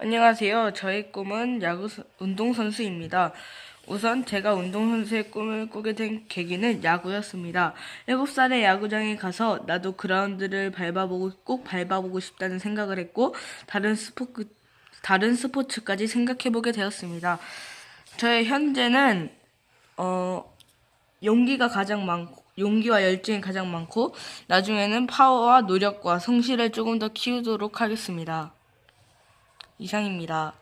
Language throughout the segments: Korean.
안녕하세요. 저의 꿈은 야구 선- 운동선수입니다. 우선 제가 운동선수의 꿈을 꾸게 된 계기는 야구였습니다. 7살에 야구장에 가서 나도 그라운드를 밟아보고 꼭 밟아보고 싶다는 생각을 했고 다른 스포츠 다른 스포츠까지 생각해보게 되었습니다. 저의 현재는 어 용기가 가장 많고 용기와 열정이 가장 많고 나중에는 파워와 노력과 성실을 조금 더 키우도록 하겠습니다. 이상입니다.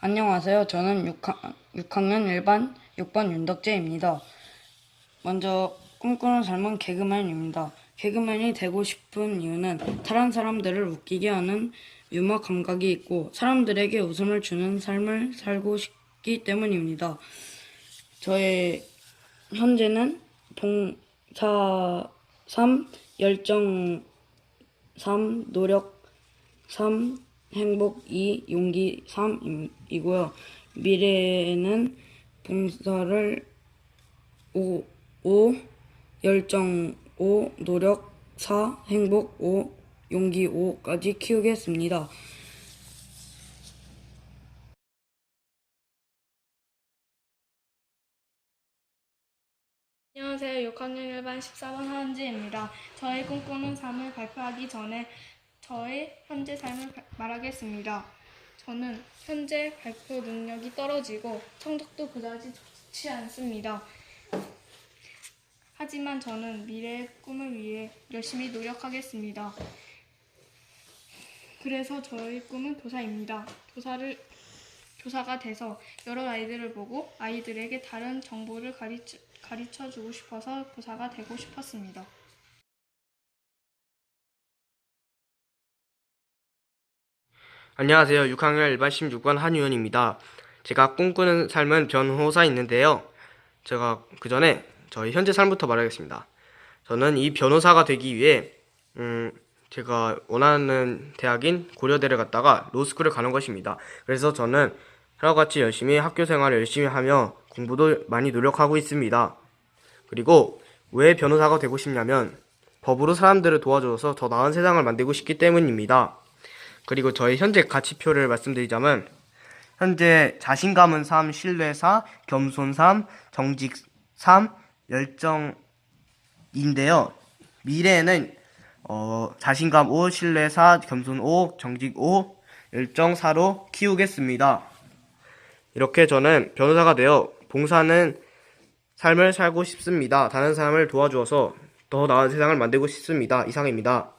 안녕하세요. 저는 6학, 6학년 1반 6번 윤덕재입니다. 먼저 꿈꾸는 삶은 개그맨입니다. 개그맨이 되고 싶은 이유는 다른 사람들을 웃기게 하는 유머 감각이 있고 사람들에게 웃음을 주는 삶을 살고 싶기 때문입니다. 저의 현재는 봉사 3, 열정 3, 노력 3, 행복 2, 용기 3이고요. 미래에는 봉사를 5, 5, 열정 5, 노력 4, 행복 5, 용기 5까지 키우겠습니다. 안녕하세요. 6학년 1반 14번 하은지입니다. 저의 꿈꾸는 삶을 발표하기 전에 저의 현재 삶을 발- 말하겠습니다. 저는 현재 발표 능력이 떨어지고 성적도 그다지 좋지 않습니다. 하지만 저는 미래의 꿈을 위해 열심히 노력하겠습니다. 그래서 저의 꿈은 교사입니다. 교사를 교사가 돼서 여러 아이들을 보고 아이들에게 다른 정보를 가르쳐, 주고 싶어서 교사가 되고 싶었습니다. 안녕하세요. 6학년 1반 16번 한유현입니다. 제가 꿈꾸는 삶은 변호사인데요. 제가 그 전에 저희 현재 삶부터 말하겠습니다. 저는 이 변호사가 되기 위해 음, 제가 원하는 대학인 고려대를 갔다가 로스쿨을 가는 것입니다. 그래서 저는 하루같이 열심히 학교 생활을 열심히 하며 공부도 많이 노력하고 있습니다. 그리고 왜 변호사가 되고 싶냐면 법으로 사람들을 도와줘서 더 나은 세상을 만들고 싶기 때문입니다. 그리고 저희 현재 가치표를 말씀드리자면 현재 자신감은 3, 신뢰 4, 겸손 3, 정직 3, 열정인데요. 미래에는 어, 자신감 5, 신뢰 4, 겸손 5, 정직 5, 열정 4로 키우겠습니다. 이렇게 저는 변호사가 되어 봉사는 삶을 살고 싶습니다. 다른 사람을 도와주어서 더 나은 세상을 만들고 싶습니다. 이상입니다.